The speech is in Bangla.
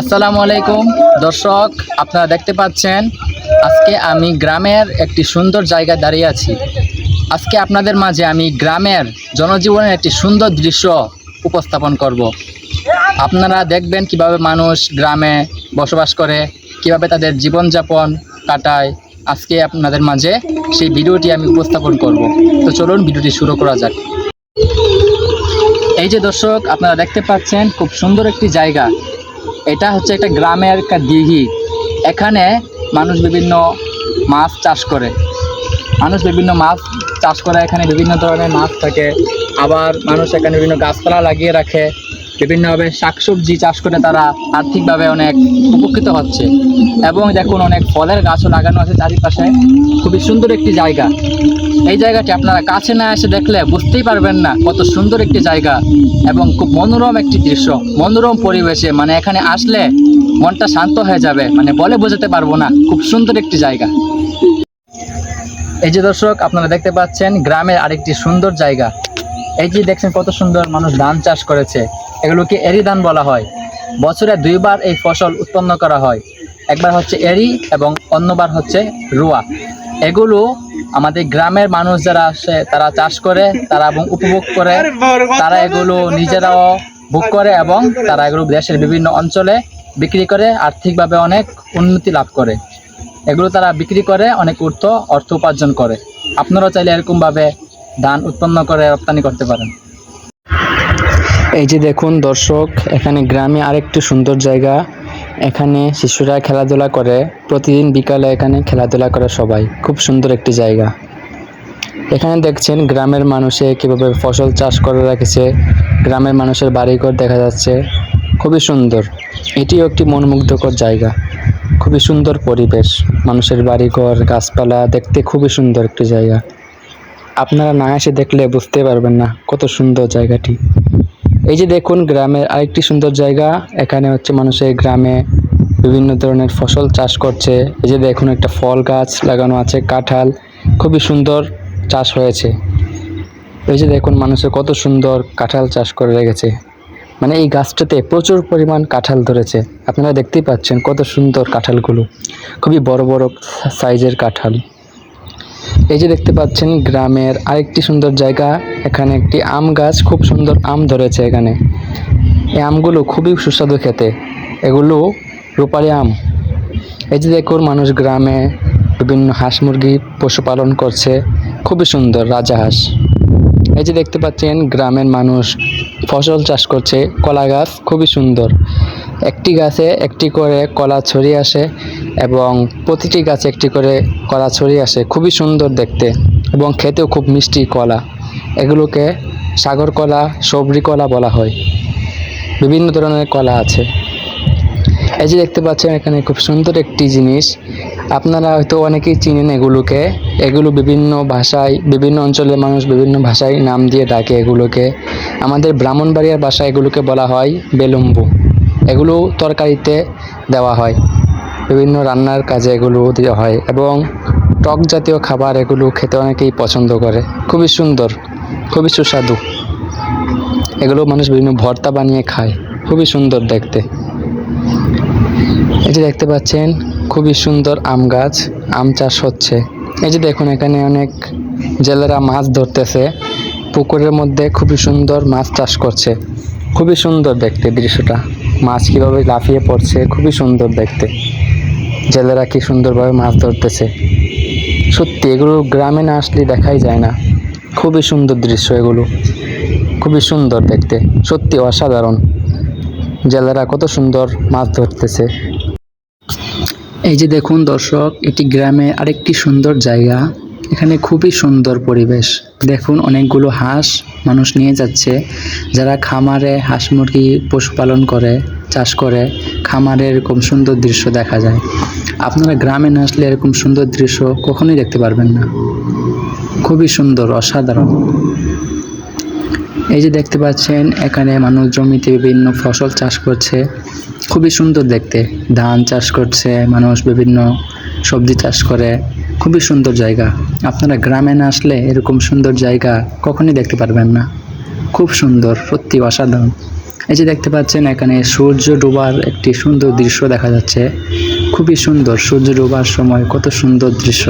আসসালামু আলাইকুম। দর্শক, আপনারা দেখতে পাচ্ছেন, আজকে আমি গ্রামের একটি সুন্দর জায়গায় দাঁড়িয়ে আছি। আজকে আপনাদের মাঝে আমি গ্রামের জনজীবনের একটি সুন্দর দৃশ্য উপস্থাপন করব। আপনারা দেখবেন কীভাবে মানুষ গ্রামে বসবাস করে, কীভাবে তাদের জীবনযাপন কাটায়। আজকে আপনাদের মাঝে সেই ভিডিওটি আমি উপস্থাপন করব। তো চলুন ভিডিওটি শুরু করা যাক। এই যে দর্শক, আপনারা দেখতে পাচ্ছেন, খুব সুন্দর একটি জায়গা। এটা হচ্ছে একটা গ্রামের একটা দিঘি। এখানে মানুষ বিভিন্ন মাছ চাষ করে। মানুষ বিভিন্ন মাছ চাষ করে, এখানে বিভিন্ন ধরনের মাছ থাকে। আবার মানুষ এখানে বিভিন্ন গাছপালা লাগিয়ে রাখে। বিভিন্নভাবে শাকসবজি চাষ করে তারা আর্থিকভাবে অনেক উপকৃত হচ্ছে। এবং দেখুন অনেক ফলের গাছও লাগানো আছে চারিপাশে। খুবই সুন্দর একটি জায়গা। এই জায়গাটি আপনারা কাছে না এসে দেখলে বুঝতেই পারবেন না কত সুন্দর একটি জায়গা এবং খুব মনোরম একটি দৃশ্য। মনোরম পরিবেশে মানে এখানে আসলে মনটা শান্ত হয়ে যাবে। মানে বলে বোঝাতে পারব না, খুব সুন্দর একটি জায়গা। এই যে দর্শক, আপনারা দেখতে পাচ্ছেন গ্রামের আরেকটি সুন্দর জায়গা। এই যে দেখছেন কত সুন্দর মানুষ ধান চাষ করেছে এগুলোকে এরি ধান বলা হয়। বছরে দুইবার এই ফসল উৎপন্ন করা হয়। একবার হচ্ছে এরি এবং অন্যবার হচ্ছে রুয়া। এগুলো আমাদের গ্রামের মানুষ যারা আসে তারা চাষ করে তারা এবং উপভোগ করে তারা এগুলো নিজেরাও ভোগ করে এবং তারা এগুলো দেশের বিভিন্ন অঞ্চলে বিক্রি করে আর্থিকভাবে অনেক উন্নতি লাভ করে। এগুলো তারা বিক্রি করে অনেক অর্থ অর্থ উপার্জন করে। আপনারাও চাইলে এরকমভাবে ধান উৎপন্ন করে রপ্তানি করতে পারেন। এই যে দেখুন দর্শক, এখানে গ্রামে আরেকটি সুন্দর জায়গা। এখানে শিশুরা খেলাধুলা করে। প্রতিদিন বিকালে এখানে খেলাধুলা করে সবাই। খুব সুন্দর একটি জায়গা। এখানে দেখছেন গ্রামের মানুষে কীভাবে ফসল চাষ করে রেখেছে। গ্রামের মানুষের বাড়িঘর দেখা যাচ্ছে। খুবই সুন্দর। এটিও একটি মনমুগ্ধকর জায়গা। খুবই সুন্দর পরিবেশ। মানুষের বাড়িঘর, গাছপালা দেখতে খুবই সুন্দর একটি জায়গা। আপনারা না এসে দেখলে বুঝতে পারবেন না কত সুন্দর জায়গাটি। এই যে দেখুন, গ্রামের আরেকটি সুন্দর জায়গা। এখানে হচ্ছে মানুষের গ্রামে বিভিন্ন ধরনের ফসল চাষ করছে। এই যে দেখুন, একটা ফল গাছ লাগানো আছে, কাঁঠাল। খুবই সুন্দর চাষ হয়েছে। এই যে দেখুন মানুষের কত সুন্দর কাঁঠাল চাষ করে রেখেছে। মানে এই গাছটাতে প্রচুর পরিমাণ কাঁঠাল ধরেছে। আপনারা দেখতেই পাচ্ছেন কত সুন্দর কাঁঠালগুলো। খুবই বড় বড় সাইজের কাঁঠাল। এই যে দেখতে পাচ্ছেন গ্রামের আরেকটি সুন্দর জায়গা, এখানে একটি আম গাছ, খুব সুন্দর আম ধরেছে এখানে। এই আমগুলো খুবই সুস্বাদু খেতে। এগুলো রূপালি আম। এই যে দেখুন, মানুষ গ্রামে বিভিন্ন হাঁস মুরগি পশুপালন করছে। খুবই সুন্দর রাজাহাঁস এই যে দেখতে পাচ্ছেন, গ্রামের মানুষ ফসল চাষ করছে, কলা গাছ, খুবই সুন্দর। একটি গাছে একটি করে কলা ছড়িয়ে আসে এবং প্রতিটি গাছে একটি করে কলা ছড়িয়ে আসে। খুবই সুন্দর দেখতে এবং খেতেও খুব মিষ্টি কলা। এগুলোকে সাগর কলা, সবরি কলা বলা হয়। বিভিন্ন ধরনের কলা আছে। এই যে দেখতে পাচ্ছেন, এখানে খুব সুন্দর একটি জিনিস। আপনারা হয়তো অনেকেই চিনেন এগুলোকে। এগুলো বিভিন্ন ভাষায়, বিভিন্ন অঞ্চলের মানুষ বিভিন্ন ভাষায় নাম দিয়ে ডাকে এগুলোকে। আমাদের ব্রাহ্মণবাড়িয়ার ভাষায় এগুলোকে বলা হয় বেলুম্বু। এগুলো তরকারিতে দেওয়া হয়। বিভিন্ন রান্নার কাজে এগুলো দেওয়া হয় এবং টক জাতীয় খাবার এগুলো খেতে অনেকেই পছন্দ করে। খুবই সুন্দর, খুবই সুস্বাদু। এগুলো মানুষ বিভিন্ন ভর্তা বানিয়ে খায়, খুবই সুন্দর দেখতে। এই যে দেখতে পাচ্ছেন, খুবই সুন্দর আম গাছ, আম চাষ হচ্ছে। এই যে দেখুন, এখানে অনেক জেলেরা মাছ ধরতেছে। পুকুরের মধ্যে খুবই সুন্দর মাছ চাষ করছে। খুবই সুন্দর দেখতে দৃশ্যটা। মাছ কীভাবে লাফিয়ে পড়ছে, খুবই সুন্দর দেখতে। জেলেরা কি সুন্দরভাবে মাছ ধরতেছে। সত্যি, এগুলো গ্রামে না আসলে দেখাই যায় না। খুবই সুন্দর দৃশ্য এগুলো। খুবই সুন্দর দেখতে। সত্যি অসাধারণ। জেলেরা কত সুন্দর মাছ ধরতেছে। এই যে দেখুন দর্শক, এটি গ্রামে আরেকটি সুন্দর জায়গা। এখানে খুবই সুন্দর পরিবেশ। দেখুন, অনেকগুলো হাঁস মানুষ নিয়ে যাচ্ছে। যারা খামারে হাঁস মুরগি পশুপালন করে, চাষ করে, খামারে এরকম সুন্দর দৃশ্য দেখা যায়। আপনারা গ্রামে না আসলে এরকম সুন্দর দৃশ্য কখনোই দেখতে পারবেন না। খুবই সুন্দর, অসাধারণ। এই যে দেখতে পাচ্ছেন, এখানে মানুষ জমিতে বিভিন্ন ফসল চাষ করছে। খুবই সুন্দর দেখতে। ধান চাষ করছে, মানুষ বিভিন্ন সবজি চাষ করে। খুবই সুন্দর জায়গা। আপনারা গ্রামে না আসলে এরকম সুন্দর জায়গা কখনই দেখতে পারবেন না। খুব সুন্দর, সত্যি অসাধারণ। এই যে দেখতে পাচ্ছেন, এখানে সূর্য ডোবার একটি সুন্দর দৃশ্য দেখা যাচ্ছে। খুবই সুন্দর সূর্য ডোবার সময়, কত সুন্দর দৃশ্য।